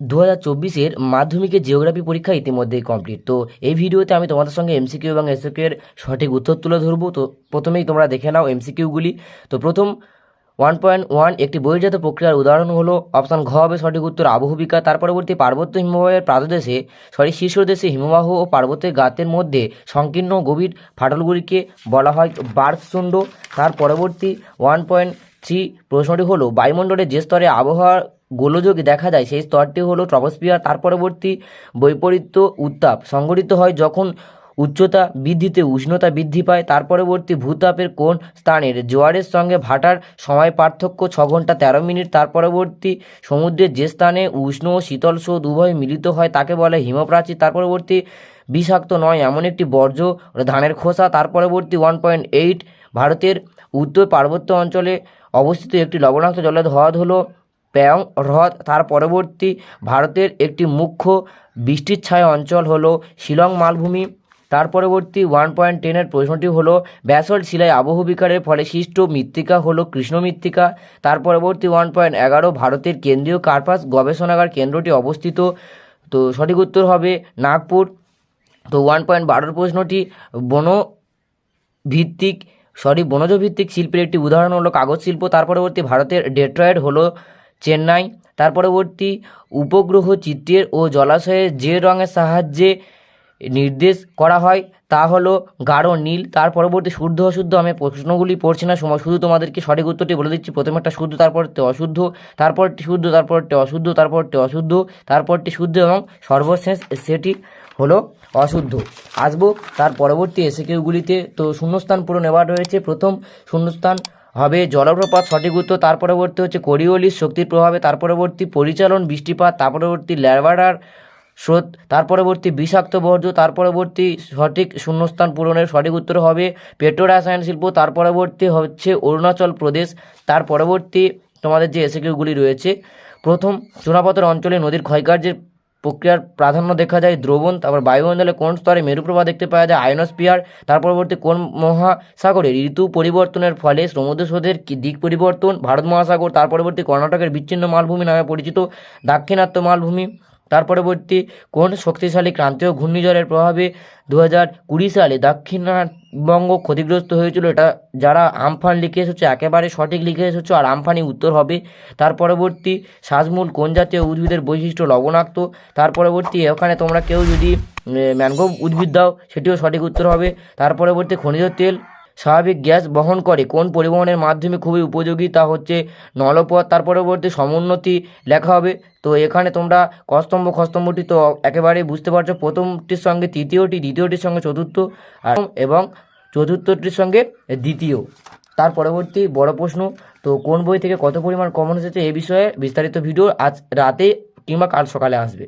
দু হাজার চব্বিশের মাধ্যমিকের জিওগ্রাফি পরীক্ষা ইতিমধ্যেই কমপ্লিট তো এই ভিডিওতে আমি তোমাদের সঙ্গে এমসিকিউ এবং এসএকিউ এর সঠিক উত্তর তুলে ধরবো। তো প্রথমেই তোমরা দেখে নাও এমসিকিউগুলি তো প্রথম ওয়ান পয়েন্ট ওয়ান একটি বহির্জাত প্রক্রিয়ার উদাহরণ হলো অপশান ঘ হবে সঠিক উত্তর আবহবিকা তার পরবর্তী পার্বত্য হিমবাহের প্রাদদেশে সরি, শীর্ষদেশে হিমবাহ ও পার্বত্যের গাতের মধ্যে সংকীর্ণ গভীর ফাটলগুলিকে বলা হয় বার্কসুন্ড। তার পরবর্তী ওয়ান পয়েন্ট থ্রি প্রশ্নটি হলো বায়ুমণ্ডলের যে স্তরে আবহাওয়ার গোলযোগ দেখা যায়, সেই স্তরটি হলো ট্রপোস্ফিয়ার, তার পরবর্তী বৈপরীত্য উত্তাপ। সংঘটিত হয় যখন উচ্চতা বৃদ্ধিতে উষ্ণতা বৃদ্ধি পায়, তার পরবর্তী ভূতাপের কোন স্থানের জোয়ারের সঙ্গে ভাটার সময় পার্থক্য ছ ঘণ্টা তেরো মিনিট, তার পরবর্তী সমুদ্রের যে স্থানে উষ্ণ ও শীতল স্রোত উভয় মিলিত হয়, তাকে বলে হিমপ্রাচীর তার পরবর্তী বিষাক্ত নয়, এমন একটি বর্জ্য ধানের খোসা, তার পরবর্তী ওয়ান পয়েন্ট এইট ভারতের উত্তর পার্বত্য অঞ্চলে অবস্থিত একটি লবণাক্ত জলের হ্রদ হলো প্যাং হ্রদ। তার পরবর্তী ভারতের একটি মুখ্য বৃষ্টির ছায়া অঞ্চল হলো শিলং মালভূমি। তার পরবর্তী ওয়ান পয়েন্ট টেনের প্রশ্নটি হলো, ব্যাসল্ট শিলায় আবহবিকারের ফলে সৃষ্ট মৃত্তিকা হলো কৃষ্ণ মৃত্তিকা। তার পরবর্তী ওয়ান পয়েন্ট এগারো ভারতের কেন্দ্রীয় কার্পাস গবেষণাগার কেন্দ্রটি অবস্থিত। তো সঠিক উত্তর হবে নাগপুর। তো ওয়ান পয়েন্ট বারোর প্রশ্নটি, বন ভিত্তিক, সরি, বনজ ভিত্তিক শিল্পের একটি উদাহরণ হলো কাগজ শিল্প তার পরবর্তী ভারতের ডেট্রয়েড হলো চেন্নাই। তার পরবর্তী উপগ্রহ চিত্রের ও জলাশয়ের যে রঙের সাহায্যে নির্দেশ করা হয়, তা হলো গাঢ় নীল। তার পরবর্তী শুদ্ধ অশুদ্ধ আমি প্রশ্নগুলি পড়ছি না, সময় শুধু তোমাদেরকে সঠিক উত্তরটি বলে দিচ্ছি। প্রথমে একটা শুদ্ধ, তারপরটি অশুদ্ধ, তারপরটি শুদ্ধ, তারপরটি অশুদ্ধ তারপরটি অশুদ্ধ, তারপরটি শুদ্ধ এবং সর্বশেষ সেটি হলো অশুদ্ধ। আসব তার পরবর্তী এসেকেগুলিতে তো শূন্যস্থান পুরো নেওয়া রয়েছে। প্রথম শূন্যস্থান হবে। জলপ্রপাত সঠিক উত্তর তার পরবর্তী হচ্ছে কোরিওলিস শক্তির প্রভাবে, তার পরবর্তী পরিচালন বৃষ্টিপাত, তার পরবর্তী ল্যাভাডার স্রোত, তার পরবর্তী বিষাক্ত বর্জ্য, তার পরবর্তী সঠিক শূন্যস্থান পূরণের সঠিক উত্তর হবে পেট্রোরাসায়ন শিল্প, তার পরবর্তী হচ্ছে অরুণাচল প্রদেশ, তার পরবর্তী তোমাদের যে এসেকিউগুলি রয়েছে, প্রথম চুনাপথর অঞ্চলে নদীর ক্ষয়কার্যের প্রক্রিয়ার প্রাধান্য দেখা যায় দ্রবণ, তারপর বায়ুমণ্ডলে কোন স্তরে মেরুপ্রভা দেখতে পাওয়া যায় আয়নোস্পিয়ার তার পরবর্তী কোন মহাসাগরে ঋতু পরিবর্তনের ফলে সমুদ্র স্রোতের দিক পরিবর্তন, ভারত মহাসাগর, তার পরবর্তী কর্ণাটকের বিচ্ছিন্ন মালভূমি নামে পরিচিত, দাক্ষিণাত্য মালভূমি। তার পরবর্তী কোন শক্তিশালী ক্রান্তীয় ঘূর্ণিঝড়ের প্রভাবে দু হাজার কুড়ি সালে দক্ষিণবঙ্গ ক্ষতিগ্রস্ত হয়েছিল এটা যারা আমফান লিখে এসেছে, একেবারে সঠিক লিখে এসেছে আর আমফানি উত্তর হবে। তার পরবর্তী শ্বাসমূল কোন জাতীয় উদ্ভিদের বৈশিষ্ট্য লবণাক্ত? তার পরবর্তী ওখানে তোমরা কেউ যদি ম্যানগ্রোভ উদ্ভিদ দাও, সেটিও সঠিক উত্তর হবে। তার পরবর্তী খনিজ তেল স্বাভাবিক গ্যাস বহন করে। কোন পরিবহনের মাধ্যমে খুবই উপযোগী তা হচ্ছে নলপথ। তার পরবর্তী সমুন্নতি লেখা হবে। তো এখানে তোমরা কস্তম্ভ, খস্তম্ভটি তো একেবারেই বুঝতে পারছ। প্রথমটির সঙ্গে তৃতীয়টি, দ্বিতীয়টির সঙ্গে চতুর্থ এবং চতুর্থটির সঙ্গে দ্বিতীয়। তার পরবর্তী বড় প্রশ্ন, তো কোন বই থেকে কত পরিমাণ কমন এসেছে এ বিষয়ে বিস্তারিত ভিডিও আজ রাতে কিংবা কাল সকালে আসবে।